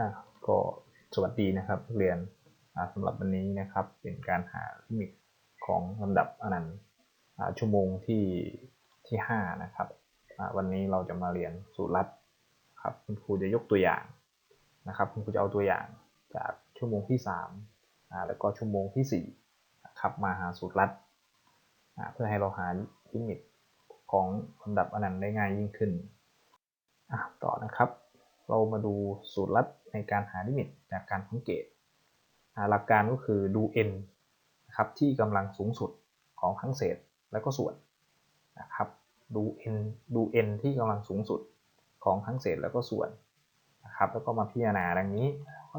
อะก็สวัสดีนะครับเรียนสำหรับวันนี้นะครับเป็นการหาลิมิตของลำดับอนันต์ชั่วโมงที่ที่ 5 นะครับวันนี้เราจะมาเรียนสูตรลัดครับคุณครูจะยกตัวอย่างนะครับคุณครูจะเอาตัวอย่างจากชั่วโมงที่3แล้วก็ชั่วโมงที่4นะครับมาหาสูตรลัดเพื่อให้เราหาลิมิตของลำดับอนันต์ได้ง่ายยิ่งขึ้นต่อนะครับ เรามาดูสูตรลัด ในการหาลิมิตจากการสังเกต หลักการก็คือดู n นะครับที่กำลังสูงสุดของทั้งเศษและก็ส่วนนะครับดู n ดู n ที่กำลังสูงสุดของทั้งเศษและก็ส่วนนะครับแล้วก็มาพิจารณาดังนี้ข้อ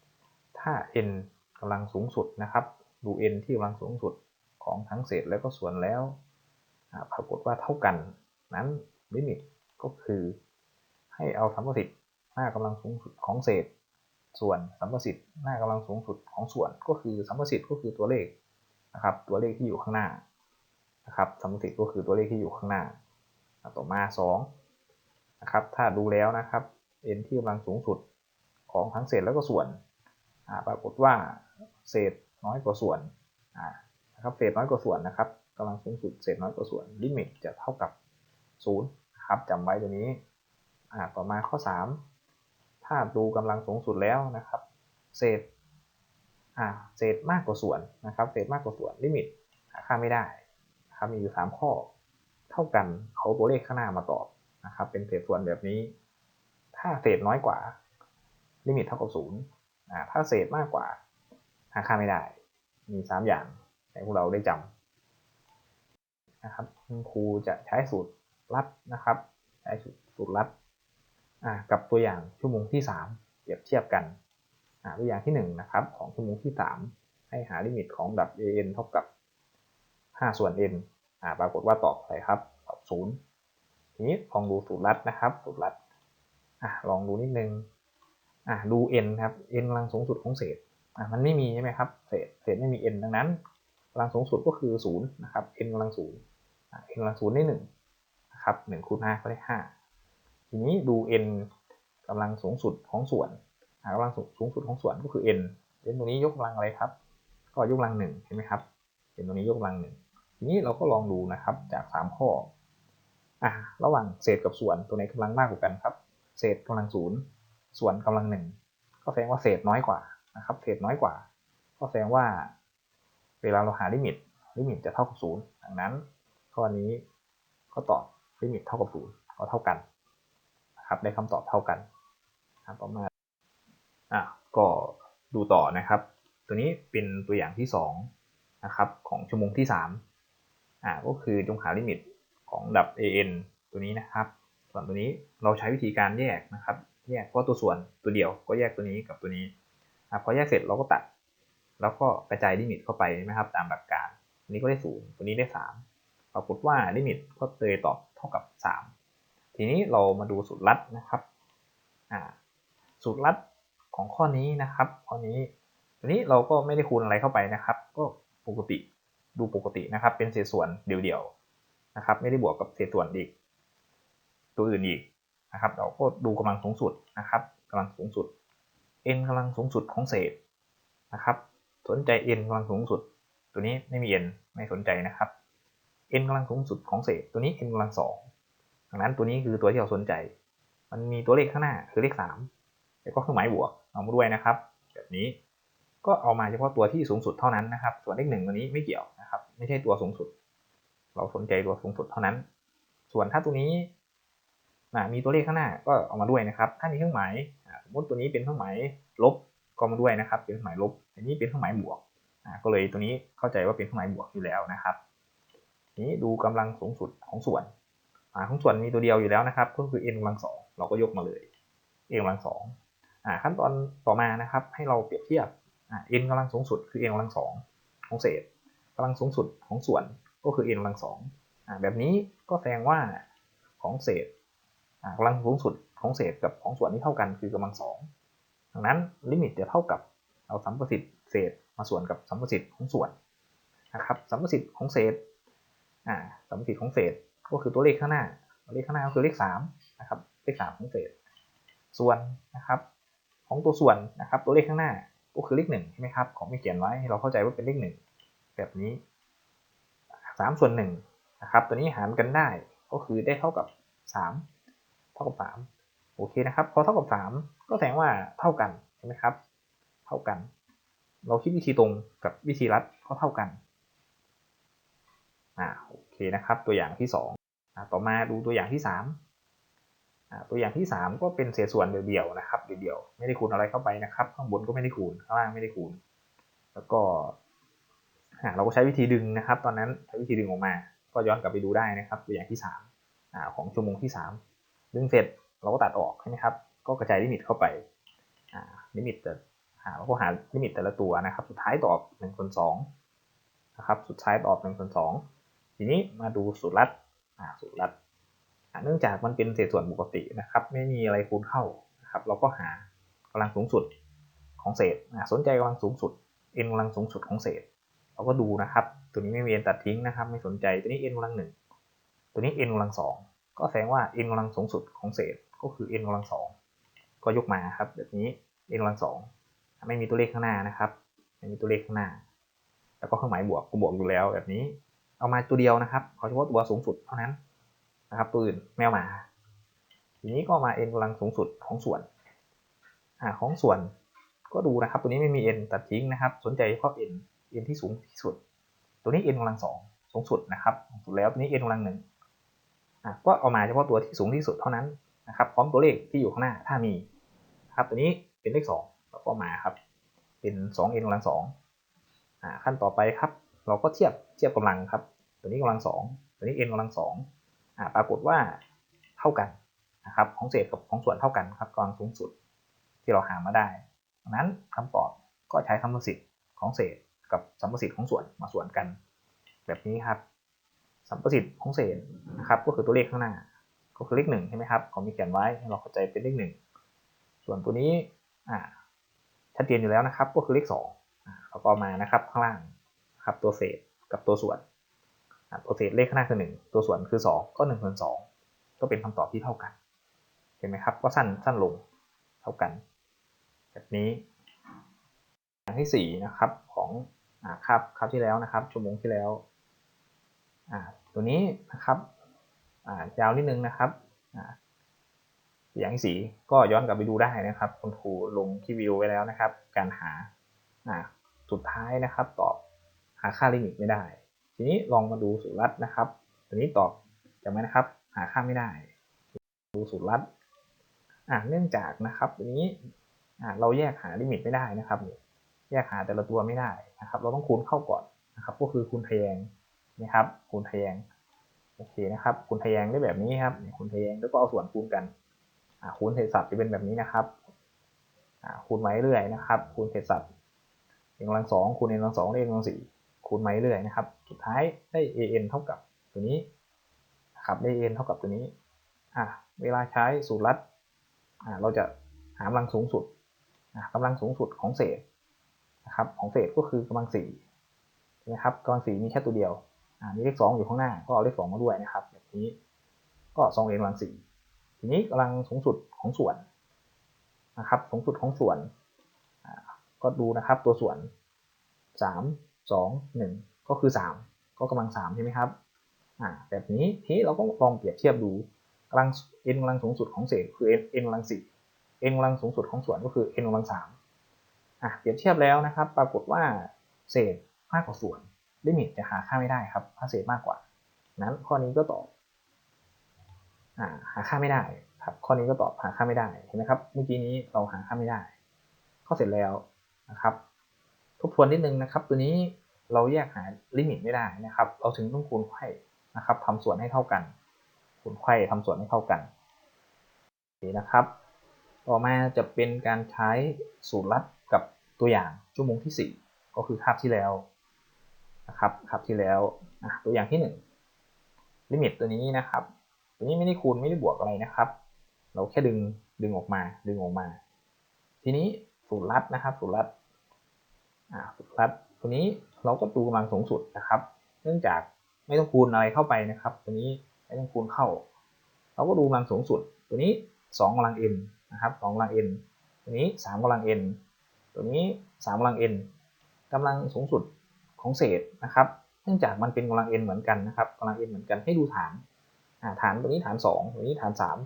1ถ้า n กำลังสูงสุดนะครับดู n ที่กำลังสูงสุดของทั้งเศษและก็ส่วนแล้วปรากฏว่าเท่ากันนั้นลิมิตก็คือให้เอาสัมประสิทธิ์ หน้ากำลังสูงสุดของเศษ ส่วนสัมประสิทธิ์หน้ากำลังสูงสุดของส่วนก็คือสัมประสิทธิ์ก็คือตัวเลขนะครับตัวเลขที่อยู่ข้างหน้านะครับสัมประสิทธิ์ก็คือตัวเลขที่อยู่ข้างหน้า ต่อมา2นะครับถ้าดูแล้วนะครับ n ที่กำลังสูงสุดของทั้งเศษแล้วก็ส่วนอ่าปรากฏว่าเศษน้อยกว่าส่วนนะครับเศษน้อยกว่าส่วนนะครับกำลังสูงสุดเศษน้อยกว่าส่วนลิมิตจะเท่ากับ0นะครับจำไว้ตัวนี้อ่าต่อมาข้อ 3 ถ้าดูกำลังสูงสุดแล้วนะครับ เศษอ่าเศษมากกว่าส่วนนะครับ เศษมากกว่าส่วนลิมิตหาค่าไม่ได้นะครับมีอยู่ 3 ข้อ เท่ากันเอาตัวเลขข้างหน้ามาตอบนะครับ เป็นเศษส่วนแบบนี้ ถ้าเศษน้อยกว่า ลิมิตเท่ากับ0อ่าถ้าเศษมากกว่าหาค่าไม่ได้ มี 3 อย่างให้พวกเราได้จำนะครับคุณครูจะใช้สูตรลัดนะครับ ใช้สูตรลัดอ่า กับตัวอย่างชั่วโมงที่ 3 เปรียบเทียบกันตัวอย่างที่ 1 นะครับ ของชั่วโมงที่ 3 ให้หาลิมิตของดับ an เท่ากับ 5 ส่วน n อ่าปรากฏว่าตอบอะไรครับ ตอบ 0 ทีนี้ลองดูสูตรลัดนะครับ สูตรลัดอลองดูนิดนึงดู n ครับ n กำลังสูงสุดของเศษมันไม่มีใช่ไหมครับ เศษ เศษไม่มี n ดังนั้นกำลังสูงสุดก็คือ 0 นะครับ n กำลัง0อ่า n กำลัง0ได้1นะครับ1คูณ5ก็ได้ 5 ทีนี้ดู n กำลังสูงสุดของส่วนหากำลังสูงสุดของส่วนก็คือ n n ตรงนี้ยกกำลังอะไรครับ ก็ยกกำลังหนึ่งเห็นไหมครับ n ตรงนี้ยกกำลังหนึ่งทีนี้เราก็ลองดูนะครับจาก 3 ข้ออ่าระหว่างเศษกับส่วนตัวไหนกำลังมากกว่ากันครับ เศษกำลังศูนย์ส่วนกำลังหนึ่งก็แสดงว่าเศษน้อยกว่านะครับเศษน้อยกว่า ก็แสดงว่า เวลาเราหาลิมิตลิมิตจะเท่ากับศูนย์ดังนั้นข้อนี้ก็ตอบลิมิตเท่ากับศูนย์ก็เท่ากันนะครับได้คำตอบเท่ากัน ต่อมาอะก็ดูต่อนะครับ ตัวนี้เป็นตัวอย่างที่2นะครับของชั่วโมงที่3อ่าก็คือจงหาลิมิตของดับ an ตัวนี้นะครับ ส่วนตัวนี้เราใช้วิธีการแยกนะครับแยกเพราะตัวส่วนตัวเดียวก็แยกตัวนี้กับตัวนี้อะพอแยกเสร็จเราก็ตัด แล้วก็กระจายลิมิตเข้าไปนะครับตามหลักการตัวนี้ก็ได้ศูนย์ตัวนี้ได้3ปรากฏว่าลิมิตก็เลยตอบเท่ากับ 3 ทีนี้เรามาดูสูตรลัดนะครับอ่า สูตรลัดของข้อนี้นะครับ ข้อนี้ตัวนี้เราก็ไม่ได้คูณอะไรเข้าไปนะครับ ก็ปกติดูปกตินะครับ เป็นเศษส่วนเดี่ยวๆนะครับ ไม่ได้บวกกับเศษส่วนอีก ตัวอื่นอีกนะครับ เราก็ดูกำลังสูงสุดนะครับกำลังสูงสุด n กำลังสูงสุดของเศษนะครับ สนใจ n กำลังสูงสุด ตัวนี้ไม่มี n ไม่สนใจนะครับ n กำลังสูงสุดของเศษ ตัวนี้ n กำลังสองดังนั้นตัวนี้คือตัวที่เราสนใจ มันมีตัวเลขข้างหน้าคือเลข3 แล้วก็เครื่องหมายบวกเอามาด้วยนะครับ แบบนี้ก็เอามาเฉพาะตัวที่สูงสุดเท่านั้นนะครับ ส่วนเลขหนึ่งตัวนี้ไม่เกี่ยวนะครับ ไม่ใช่ตัวสูงสุด เราสนใจตัวสูงสุดเท่านั้น ส่วนถ้าตัวนี้มีตัวเลขข้างหน้าก็เอามาด้วยนะครับ ถ้ามีเครื่องหมายสมมติตัวนี้เป็นเครื่องหมายลบก็มาด้วยนะครับ เป็นเครื่องหมายลบอันนี้เป็นเครื่องหมายบวกก็เลยตัวนี้เข้าใจว่าเป็นเครื่องหมายบวกอยู่แล้วนะครับนี้ดูกำลังสูงสุดของส่วนของส่วนมีตัวเดียวอยู่แล้วนะครับ ก็คือ n กำลังสองเราก็ยกมาเลย n กำลังสอง ขั้นตอนต่อมานะครับ ให้เราเปรียบเทียบ n กำลังสูงสุดคือ n กำลังสองของเศษกำลังสูงสุดของส่วนก็คือ n กำลังสองแบบนี้ก็แสดงว่าของเศษกำลังสูงสุดของเศษกับของส่วนนี้เท่ากันคือกำลังสองดังนั้นลิมิตจะเท่ากับเอาสัมประสิทธิ์เศษมาส่วนกับสัมประสิทธิ์ของส่วนนะครับสัมประสิทธิ์ของเศษสัมประสิทธิ์ของเศษก็คือตัวเลขข้างหน้าตัวเลขข้างหน้าก็คือเลข3นะครับเลข3ของเศษ ส่วนนะครับ ของตัวส่วนนะครับ ตัวเลขข้างหน้าก็คือเลขหนึ่งใช่ไหมครับ ของม่เขียนไว้ให้เราเข้าใจว่าเป็นเลขหนึ่งแบบนี้สามส่วนหนึ่งนะครับ ตัวนี้หารกันได้ก็คือได้เท่ากับสามเท่ากับสามโอเคนะครับพอเท่ากับสามก็แสดงว่าเท่ากันใช่ไหมครับ เท่ากัน เราคิดวิธีตรงกับวิธีรัดก็เท่ากันอ่าโอเคนะครับ ตัวอย่างที่สองอ่าต่อมาดูตัวอย่างที่สาม ตัวอย่างที่สามก็เป็นเศษส่วนเดี่ยวๆนะครับเดี่ยวๆไม่ได้คูณอะไรเข้าไปนะครับ ข้างบนก็ไม่ได้คูณข้างล่างไม่ได้คูณ แล้วก็เราก็ใช้วิธีดึงนะครับ ตอนนั้นใช้วิธีดึงออกมา ก็ย้อนกลับไปดูได้นะครับ ตัวอย่างที่สามอ่าของชั่วโมงที่สามดึงเสร็จเราก็ตัดออกใช่ไหมครับ ก็กระจายลิมิตเข้าไปาลิมิตแต่หาเราก็หาลิมิตแต่ละตัวนะครับ สุดท้ายตอบหนึ่งส่วนสองนะครับ สุดท้ายตอบหนึ่งส่วนสองทีนี้มาดูสูตรลัดสูตรลัด เนื่องจากมันเป็นเศษส่วนปกตินะครับ ไม่มีอะไรคูณเข้านะครับ เราก็หากำลังสูงสุดของเศษสนใจกำลังสูงสุด n กำลังสูงสุดของเศษ เราก็ดูนะครับ ตัวนี้ไม่มี n ตัดทิ้งนะครับ ไม่สนใจ ตัวนี้ n กำลังหนึ่ง ตัวนี้ n กำลังสอง ก็แสดงว่า n กำลังสูงสุดของเศษก็คือ n กำลังสอง ก็ยกมาครับ แบบนี้ n กำลังสอง ไม่มีตัวเลขข้างหน้านะครับ ไม่มีตัวเลขข้างหน้า แล้วก็เครื่องหมายบวกก็บวกอยู่แล้วแบบนี้ เอามาตัวเดียวนะครับ เอาเฉพาะตัวสูงสุดเท่านั้น นะครับตัวอื่นแมวหมา ทีนี้ก็มา n กำลังสูงสุดของส่วนอ่าของส่วนก็ดูนะครับ ตัวนี้ไม่มี n ตัดทิ้งนะครับ สนใจเฉพาะ n n ที่สูงที่สุด ตัวนี้ n กำลังสองสูงสุดนะครับสุดแล้วตัวนี้ n กำลังหนึ่งอะก็เอามาเฉพาะตัวที่สูงที่สุดเท่านั้นนะครับ พร้อมตัวเลขที่อยู่ข้างหน้าถ้ามีครับตัวนี้เป็นเลขสองเราก็มาครับเป็นสอง n กำลังสองอ่าขั้นต่อไปครับ เราก็เทียบเทียบกำลังครับ ตัวนี้กำลังสองตัวนี้ n กำลังสอง ปรากฏว่าเท่ากันนะครับของเศษกับของส่วนเท่ากันครับกำลังสูงสุดที่เราหามาได้ดังนั้นคำตอบก็ใช้คำนวณสิทธิ์ของเศษกับสัมประสิทธิ์ของส่วนมาส่วนกัน แบบนี้ครับ สัมประสิทธิ์ของเศษนะครับก็คือตัวเลขข้างหน้า ก็คือเลขหนึ่งใช่ไหมครับขอมีเขียนไว้ให้เราเข้าใจเป็นเลขหนึ่งส่วนตัวนี้อ่าชัดเจนอยู่แล้วนะครับ ก็คือเลขสองอ่าเราก็มานะครับข้างล่างครับตัวเศษกับตัวส่วน อ่าตัวเศษเลขข้างหน้าคือหนึ่งตัวส่วนคือสองก็หนึ่งส่วนสองก็เป็นคำตอบที่เท่ากัน เห็นไหมครับ ก็สั้นสั้นลงเท่ากัน แบบนี้ อย่างที่สี่นะครับของอ่าคาบคาบที่แล้วนะครับ ชั่วโมงที่แล้วอ่าตัวนี้นะครับอ่ายาวนิดนึงนะครับอ่าอย่างที่สี่ก็ย้อนกลับไปดูได้นะครับคุณครูลงที่วิวไว้แล้วนะครับ การหาอ่าสุดท้ายนะครับตอบหาค่าลิมิตไม่ได้ ทีนี้ลองมาดูสูตรลัดนะครับ ตัวนี้ตอบจำไหมนะครับ หาค่าไม่ได้ ดูสูตรลัดอ่าเนื่องจากนะครับตัวนี้อ่าเราแยกหาลิมิตไม่ได้นะครับ แยกหาแต่ละตัวไม่ได้นะครับ เราต้องคูณเข้าก่อนนะครับ ก็คือคูณทะแยงนะครับคูณทะแยงโอเคนะครับคูณทะแยงได้แบบนี้ครับคูณทะแยงแล้วก็เอาส่วนคูณกันอ่าคูณเศษสัตว์จะเป็นแบบนี้นะครับอ่าคูณไว้เรื่อยนะครับ คูณเศษสัตว์เอกกำลังสองคูณเอกกำลังสองได้เอกกำลังสี่ คูณไว้เรื่อยนะครับ สุดท้ายได้ an เท่ากับตัวนี้นะครับได้ an เท่ากับตัวนี้อ่าเวลาใช้สูตรลัดอ่าเราจะหากำลังสูงสุดอ่ากำลังสูงสุดของเศษนะครับของเศษก็คือกำลังสี่ใช่ไหมครับกำลังสี่มีแค่ตัวเดียวอ่ามีเลขสองอยู่ข้างหน้าก็เอาเลขสองมาด้วยนะครับแบบนี้ก็สองเอกกำลังสี่ทีนี้กำลังสูงสุดของส่วนนะครับสูงสุดของส่วนอ่าก็ดูนะครับตัวส่วนสาม สองหนึ่งก็คือสามก็กำลังสามใช่ไหมครับอ่าแบบนี้ทีนี้เราก็ลองเปรียบเทียบดูกำลัง n กำลังสูงสุดของเศษคือ n n กำลังสี่ n กำลังสูงสุดของส่วนก็คือ n กำลังสามอะเปรียบเทียบแล้วนะครับ ปรากฏว่าเศษมากกว่าส่วนลิมิตจะหาค่าไม่ได้ครับถ้าเศษมากกว่า นั้นข้อนี้ก็ตอบอ่าหาค่าไม่ได้ครับข้อนี้ก็ตอบหาค่าไม่ได้เห็นไหมครับเมื่อกี้นี้เราหาค่าไม่ได้ ข้อเสร็จแล้วนะครับ บทวนนิดนึงนะครับ ตัวนี้เราแยกหาลิมิตไม่ได้นะครับ เราถึงต้องคูณไขว้นะครับทำส่วนให้เท่ากัน คูณไขว้ทำส่วนให้เท่ากันนี่นะครับ ต่อมาจะเป็นการใช้สูตรลัดกับตัวอย่างชั่วโมงที่ 4 ก็คือคาบที่แล้วนะครับคาบที่แล้วตัวอย่างที่ 1 ลิมิตตัวนี้นะครับ ตัวนี้ไม่ได้คูณไม่ได้บวกอะไรนะครับ เราแค่ดึงดึงออกมาดึงออกมา ทีนี้สูตรลัดนะครับ สูตรลัด อ่าสูตรลัดตัวนี้เราก็ดูกำลังสูงสุดนะครับ เนื่องจากไม่ต้องคูณอะไรเข้าไปนะครับ ตัวนี้ไม่ต้องคูณเข้า เราก็ดูกำลังสูงสุด ตัวนี้2กำลัง n นะครับ2กำลัง n ตัวนี้สามกำลัง n ตัวนี้สามกำลัง n กำลังสูงสุดของเศษนะครับ เนื่องจากมันเป็นกำลัง n เหมือนกันนะครับกำลัง n เหมือนกันให้ดูฐานฐานตัวนี้ฐานสองตัวนี้ฐานสาม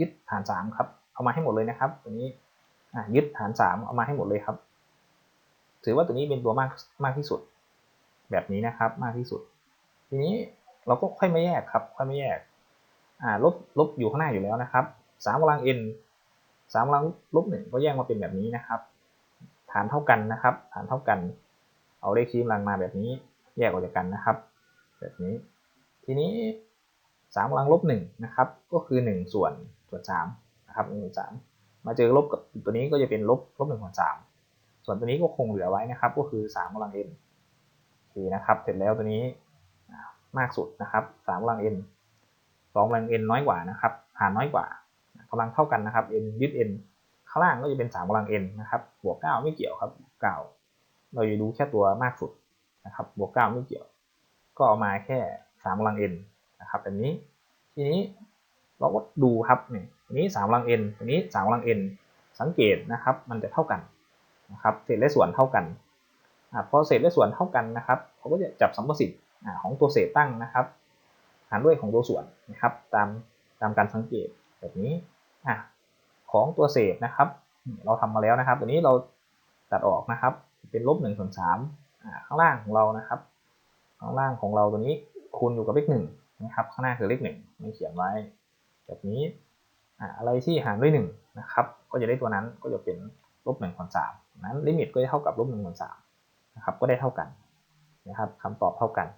ยึดฐานสามครับ เอามาให้หมดเลยนะครับ ตัวนี้ยึดฐานสามเอามาให้หมดเลยครับ ถือว่าตัวนี้เป็นตัวมากมากที่สุด แบบนี้นะครับมากที่สุด ทีนี้เราก็ค่อยมาแยกครับค่อยมาแยกอ่าลบลบอยู่ข้างหน้าอยู่แล้วนะครับสามกำลัง n สามกำลังลบหนึ่งก็แยกมาเป็นแบบนี้นะครับ ฐานเท่ากันนะครับ ฐานเท่ากัน เอาเลขชี้กำลังมาแบบนี้ แยกออกจากกันนะครับ แบบนี้ ทีนี้สามกำลังลบหนึ่งนะครับ ก็คือหนึ่งส่วนส่วนสามนะครับหนึ่งส่วนสามมาเจอลบกับตัวนี้ก็จะเป็นลบลบหนึ่งส่วนสาม ส่วนตัวนี้ก็คงเหลือไว้นะครับ ก็คือสามกำลัง n โอเคนะครับ เสร็จแล้วตัวนี้มากสุดนะครับสามกำลัง n สองกำลัง n น้อยกว่านะครับ หารน้อยกว่ากำลังเท่ากันนะครับ n ยึด n ข้างล่างก็จะเป็น3กำลัง n นะครับ บวก 9 ไม่เกี่ยวครับ9เราจะดูแค่ตัวมากสุดนะครับ บวก 9 ไม่เกี่ยว ก็เอามาแค่3กำลัง n นะครับแบบนี้ ทีนี้เราก็ดูครับนี่ตัวนี้3กำลัง n ตัวนี้3กำลัง n สังเกตนะครับ มันจะเท่ากัน นะครับเศษและส่วนเท่ากันอ่าพอเศษและส่วนเท่ากันนะครับเขาก็จะจับสัมประสิทธิ์ของตัวเศษตั้งนะครับหารด้วยของตัวส่วนนะครับ ตามตามการสังเกตแบบนี้อะของตัวเศษนะครับ เราทำมาแล้วนะครับตัวนี้เราตัดออกนะครับ เป็นลบหนึ่งส่วนสามข้างล่างของเรานะครับ ข้างล่างของเราตัวนี้คูณอยู่กับเลขหนึ่งนะครับข้างหน้าคือเลขหนึ่งไม่เขียนไว้ แบบนี้อะไรที่หารด้วยหนึ่งนะครับ ก็จะได้ตัวนั้นก็จะเป็นลบหนึ่งส่วนสาม นั้นลิมิตก็จะเท่ากับลบหนึ่งส่วนสามนะครับก็ได้เท่ากันนะครับคำตอบเท่ากัน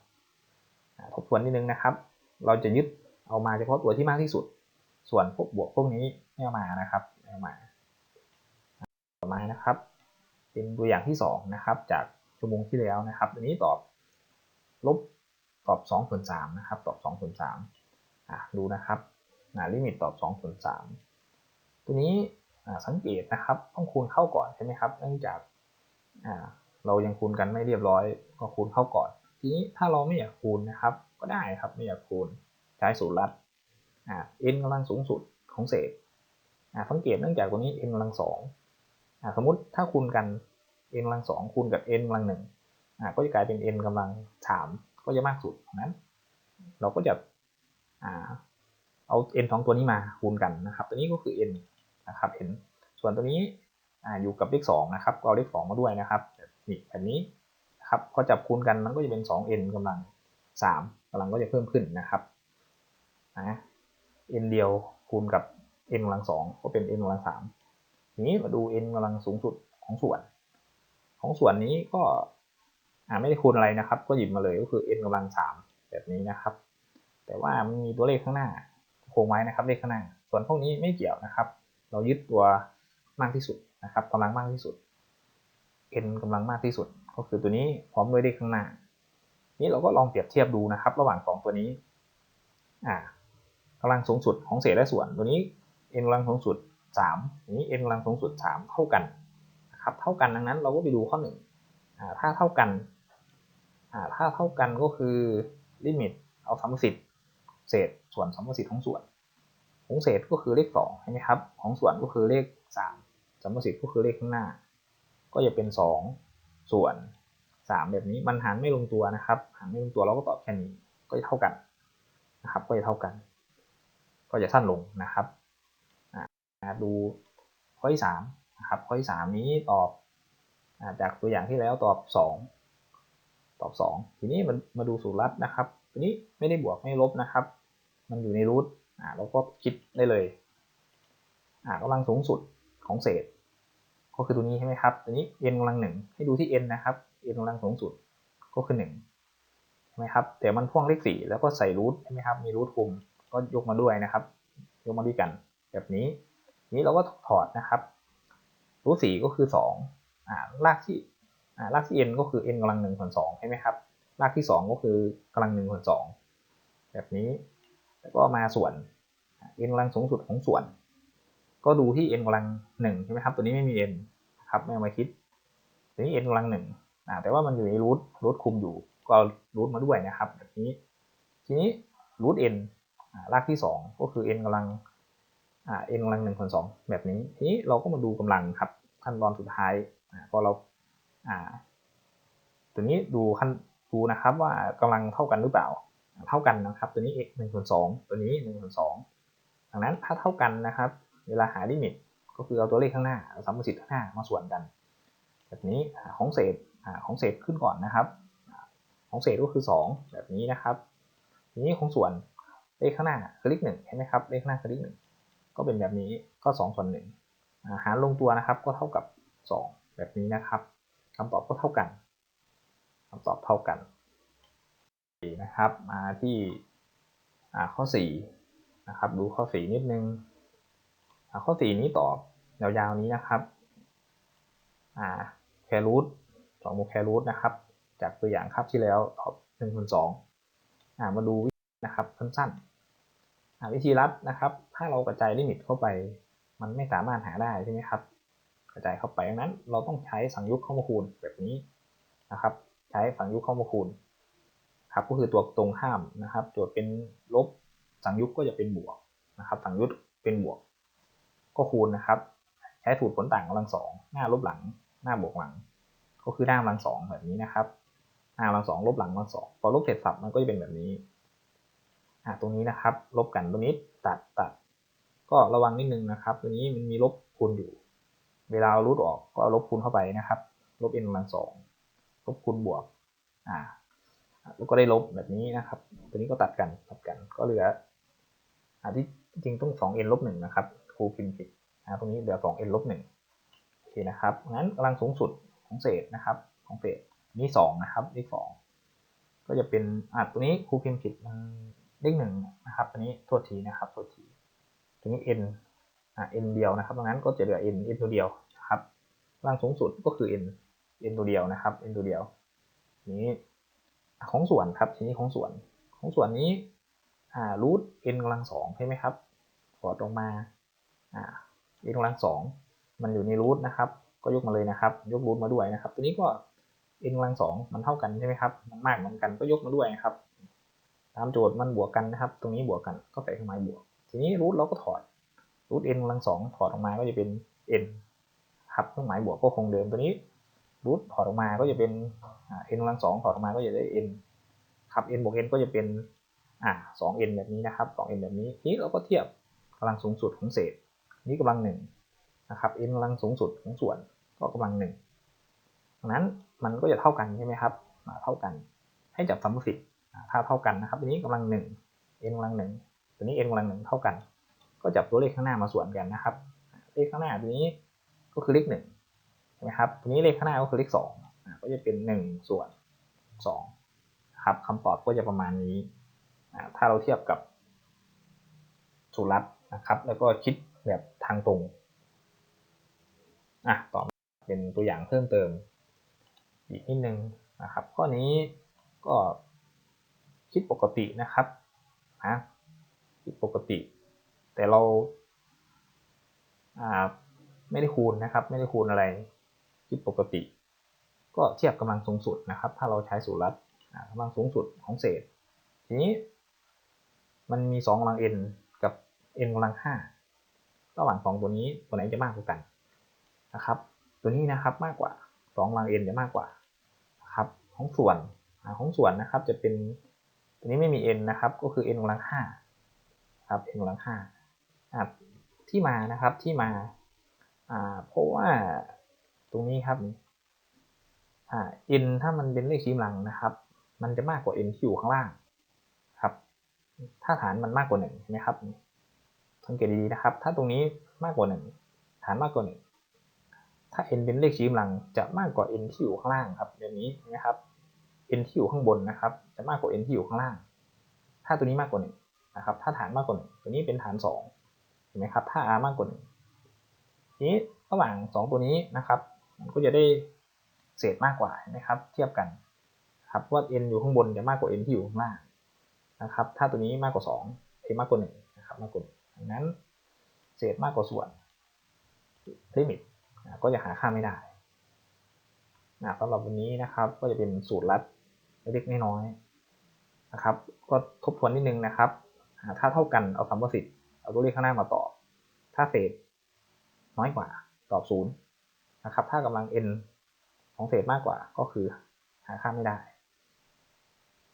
ทบทวนนิดนึงนะครับ เราจะยึดเอามาเฉพาะตัวที่มากที่สุด ส่วนพวกบวกพวกนี้ไม่เอามานะครับไม่เอามาต่อมานะครับ เป็นตัวอย่างที่2นะครับจากชั่วโมงที่แล้วนะครับอันนี้ตอบลบตอบ2ส่วน3นะครับตอบ2ส่วน3อะดูนะครับลิมิตตอบ2ส่วน3ตัวนี้ สังเกตนะครับ ต้องคูณเข้าก่อนใช่ไหมครับ เนื่องจากาเรายังคูณกันไม่เรียบร้อย ก็คูณเข้าก่อน ทีนี้ถ้าเราไม่อยากคูณนะครับ ก็ได้ครับไม่อยากคูณใช้สูตรลัดอ่า n กำลังสูงสุดของเศษสังเกตเนื่องจากตัวนี้ n กำลังสองสมมติถ้าคูณกัน n กำลังสองคูณกับ n กำลังหนึ่งก็จะกลายเป็น n กำลังสามก็จะมากสุดนั้น เราก็จะอ่าเอา n สองตัวนี้มาคูณกันนะครับ ตัวนี้ก็คือ n นะครับ n ส่วนตัวนี้ออยู่กับเลขสองนะครับก็เอาเลขสองมาด้วยนะครับนี่แบบนี้นะครับพอจับคูณกันมันก็จะเป็น 2n กำลัง 3กำลังก็จะเพิ่มขึ้นนะครับนะ n เดียวคูณกับ n กำลัง2ก็เป็น n กำลัง3ทีนี้มาดู n กำลังสูงสุดของส่วน ของส่วนนี้ก็ไม่ได้คูณอะไรนะครับ ก็หยิบมาเลยก็คือ n กำลัง 3 แบบนี้นะครับ แต่ว่ามันมีตัวเลขข้างหน้าโคงไว้นะครับเลขข้างหน้า ส่วนพวกนี้ไม่เกี่ยวนะครับ เรายึดตัวมากที่สุดนะครับกำลังมากที่สุด n กำลังมากที่สุด ก็คือตัวนี้พร้อมด้วยเลขข้างหน้า นี้เราก็ลองเปรียบเทียบดูนะครับ ระหว่างสองตัวนี้อ่ากำลังสูงสุดของเศษและส่วน ตัวนี้ n กำลังสูงสุด3ตัวนี้ n กำลังสูงสุด 3 เท่ากันนะครับเท่ากันดังนั้นเราก็ไปดูข้อหนึ่งอ่าถ้าเท่ากันอ่าถ้าเท่ากันก็คือลิมิตเอาสัมประสิทธิ์เศษส่วนสัมประสิทธิ์ของส่วน ของเศษก็คือเลข2ใช่ไหมครับ ของส่วนก็คือเลข3สัมสิทธิ์ก็คือเลขข้างหน้า ก็จะเป็น 2 ส่วน 3 แบบนี้มันหารไม่ลงตัวนะครับหารไม่ลงตัวเราก็ตอบแค่นี้ก็จะเท่ากันนะครับ ก็จะเท่ากัน ก็จะสั้นลงนะครับดูข้อที่3นะครับข้อที่ 3 นี้ตอบจากตัวอย่างที่แล้วตอบ 2 ตอบ 2 ทีนี้มันมาดูสูตรลัดนะครับทีนี้ไม่ได้บวกไม่ลบนะครับ มันอยู่ในรูท อ่าเราก็คิดได้เลยอ่ากำลังสูงสุดของเศษ ก็คือตัวนี้ใช่ไหมครับตัวนี้ n กำลังหนึ่งให้ดูที่ n นะครับ n กำลังสูงสุดก็คือ1ใช่ไหมครับแต่มันพ่วงเลข4แล้วก็ใส่รูทใช่ไหมครับมีรูทคุมก็ยกมาด้วยนะครับ ยกมาด้วยกัน แบบนี้ นี้เราก็ถอดนะครับรูทสี่ก็คือ2อ่ารากที่อ่ารากที่ n ก็คือ n กำลังหนึ่งส่วนสองใช่ไหมครับรากที่ 2 ก็คือกำลังหนึ่งส่วนสองแบบนี้ แล้วก็มาส่วน n กำลังสูงสุดของส่วน ก็ดูที่ n กำลังหนึ่งใช่ไหมครับ ตัวนี้ไม่มี n ครับไม่เอามาคิด ตัวนี้ n กำลังหนึ่งแต่ว่ามันอยู่ในรูทรูทคุมอยู่ ก็รูทมาด้วยนะครับแบบนี้ ทีนี้รูท n รากที่ 2 ก็คือ n กำลังอ่า n กำลังหนึ่งส่วนสองแบบนี้ ทีนี้เราก็มาดูกำลังครับขั้นตอนสุดท้ายพอเราาตัวนี้ดูขั้นดูนะครับว่ากำลังเท่ากันหรือเปล่า เท่ากันนะครับ ตัวนี้ x หนึ่งส่วนสองตัวนี้หนึ่งส่วนสองดังนั้นถ้าเท่ากันนะครับ เวลาหาลิมิตก็คือเอาตัวเลขข้างหน้าสัมประสิทธิ์ข้างหน้ามาส่วนกัน แบบนี้ของเศษของเศษขึ้นก่อนนะครับ ของเศษก็คือ 2 แบบนี้นะครับ ทีนี้ของส่วนเลขข้างหน้าคือเลขหนึ่งเห็นไหมครับ เลขข้างหน้าคือเลขหนึ่งก็เป็นแบบนี้ก็ 2 ส่วนหนึ่งหารลงตัวนะครับก็เท่ากับ 2 แบบนี้นะครับคำตอบก็เท่ากันคำตอบเท่ากัน นะครับมาที่ข้อ4นะครับดูข้อ 4 นิดนึงข้อ 4 นี้ตอบยาวๆนี้นะครับแครูทสองโมแครูทนะครับ จากตัวอย่างครับที่แล้วตอบหนึ่งคูณสองมาดูนะครับสั้นๆวิธีรัดนะครับ ถ้าเรากระจายลิมิตเข้าไป มันไม่สามารถหาได้ใช่ไหมครับ กระจายเข้าไปดังนั้น เราต้องใช้สังยุกต์เข้ามาคูณแบบนี้นะครับ ใช้สังยุกต์เข้ามาคูณ ครับก็คือตัวตรงข้ามนะครับ โจทย์เป็นลบสังยุกต์ก็จะเป็นบวกนะครับสังยุกต์เป็นบวก ก็คูณนะครับ ใช้สูตรผลต่างกำลังสองหน้าลบหลัง หน้าบวกหลัง ก็คือหน้ากำลังสองแบบนี้นะครับหน้ากำลังสองลบหลังกำลังสองพอลบเสร็จสับมันก็จะเป็นแบบนี้อ่าตรงนี้นะครับ ลบกันตรงนี้ตัดตัด ก็ระวังนิดนึงนะครับตัวนี้มันมีลบคูณอยู่ เวลาเอารูทออกก็ลบคูณเข้าไปนะครับ ลบ n กำลังสองลบคูณบวกอ่า แล้วก็ได้ลบแบบนี้นะครับ ตัวนี้ก็ตัดกันตัดกันก็เหลืออ่าที่จริงต้อง 2n ลบ1นะครับครูพิมพ์ผิดอ่าตรงนี้เหลือ 2n ลบ1โอเคนะครับงั้นกำลังสูงสุดของเศษนะครับ ของเศษนี่สองนะครับเลขสองก็จะเป็นอ่าตัวนี้ครูพิมพ์ผิดมันเลขหนึ่งนะครับตัวนี้โทษทีนะครับโทษทีตัวนี้ n อ่า n เดียวนะครับดังนั้นก็จะเหลือ n n ตัวเดียวนะครับกำลังสูงสุดก็คือ n n ตัวเดียวนะครับ n ตัวเดียวนี้ ของส่วนครับทีนี้ของส่วนของส่วนนี้อ่ารูท n กำลังสองใช่ไหมครับขอตรงมาอ่า n กำลังสองมันอยู่ในรูทนะครับ ก็ยกมาเลยนะครับ ยกรูทมาด้วยนะครับ ตัวนี้ก็ n กำลังสองมันเท่ากันใช่ไหมครับ มันมากเหมือนกันก็ยกมาด้วยนะครับ ตามโจทย์มันบวกกันนะครับ ตรงนี้บวกกันก็ใส่เครื่องหมายบวก ทีนี้รูทเราก็ถอดรูท n กำลังสองถอดออกมาก็จะเป็น n ครับเครื่องหมายบวกก็คงเดิมตัวนี้ รูทถอดออกมาก็จะเป็น n กำลังสองถอดออกมาก็จะได้ n ครับ n บวก n ก็จะเป็นอ่า 2n แบบนี้นะครับ 2n แบบนี้ทีนี้เราก็เทียบกำลังสูงสุดของเศษ นี้กำลังหนึ่งนะครับ n กำลังสูงสุดของส่วนก็กำลังหนึ่งดังนั้นมันก็จะเท่ากันใช่ไหมครับเท่ากัน ให้จับสัมประสิทธิ์ถ้าเท่ากันนะครับตัวนี้กำลังหนึ่ง n กำลังหนึ่งตัวนี้ n กำลังหนึ่งเท่ากัน ก็จับตัวเลขข้างหน้ามาส่วนกันนะครับ เลขข้างหน้าตัวนี้ก็คือเลขหนึ่ง ใช่ไหมครับตัวนี้เลขข้างหน้าก็คือเลขสองก็จะเป็นหนึ่งส่วนสองครับคำตอบก็จะประมาณนี้ถ้าเราเทียบกับสูตรลัดนะครับ แล้วก็คิดแบบทางตรงอะต่อมาเป็นตัวอย่างเพิ่มเติมอีกนิดนึงนะครับ ข้อนี้ก็คิดปกตินะครับนะคิดปกติ แต่เราอ่าไม่ได้คูณนะครับ ไม่ได้คูณอะไร คิดปกติ ก็เทียบกำลังสูงสุดนะครับ ถ้าเราใช้สูตรลัดกำลังสูงสุดของเศษ ทีนี้ มันมี2กำลัง n กับ n กำลัง5ระหว่าง2ตัวนี้ตัวไหนจะมากกว่ากันนะครับ ตัวนี้นะครับมากกว่า2ลัง n จะมากกว่านะครับของส่วนของส่วนนะครับจะเป็นตัวนี้ไม่มี n นะครับ ก็คือ n กำลัง5ครับ n กำลัง5ที่มานะครับที่มาเพราะว่า ตรงนี้ครับอ่า n ถ้ามันเป็นเลขชี้กำลังนะครับ มันจะมากกว่า n ที่อยู่ข้างล่างครับ ถ้าฐานมันมากกว่า1ใช่ไหมครับ สังเกตดีๆนะครับ ถ้าตรงนี้มากกว่า1ฐานมากกว่า1ถ้า n เป็นเลขชี้กำลังจะมากกว่า n ที่อยู่ข้างล่างครับแบบนี้นะครับ n ที่อยู่ข้างบนนะครับ จะมากกว่า n ที่อยู่ข้างล่าง ถ้าตัวนี้มากกว่า1นะครับ ถ้าฐานมากกว่า1ตัวนี้เป็นฐาน2เห็นไหมครับ ถ้า r มากกว่า1ทีนี้ระหว่าง2ตัวนี้นะครับ มันก็จะได้เศษมากกว่านไหมครับ เทียบกันครับว่า n อยู่ข้างบนจะมากกว่า n ที่อยู่ข้างล่างนะครับ ถ้าตัวนี้มากกว่า2 a มากกว่า1นะครับมากกว่าดังนั้นเศษมากกว่าส่วนลิมิตก็จะหาค่าไม่ได้นะสำหรับวันนี้นะครับก็จะเป็นสูตรลัดเล็กน้อยนะครับ ก็ทบทวนนิดนึงนะครับถ้าเท่ากันเอาสัมประสิทธิ์เอาตัวเลขข้างหน้ามาต่อถ้าเศษน้อยกว่าตอบศูนย์ นะครับ ถ้ากำลัง n ของเศษมากกว่าก็คือหาค่าไม่ได้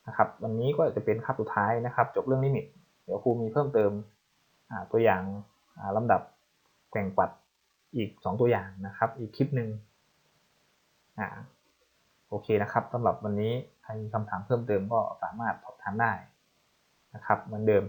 นะครับ วันนี้ก็จะเป็นคาบสุดท้ายนะครับ จบเรื่องลิมิต เดี๋ยวครูมีเพิ่มเติมตัวอย่างาลำดับแกว่งปัดอีก 2 ตัวอย่างนะครับ อีกคลิปหนึ่งอ่าโอเคนะครับสำหรับวันนี้ใครมีคำถามเพิ่มเติมก็สามารถสอบถามได้นะครับเหมือนเดิม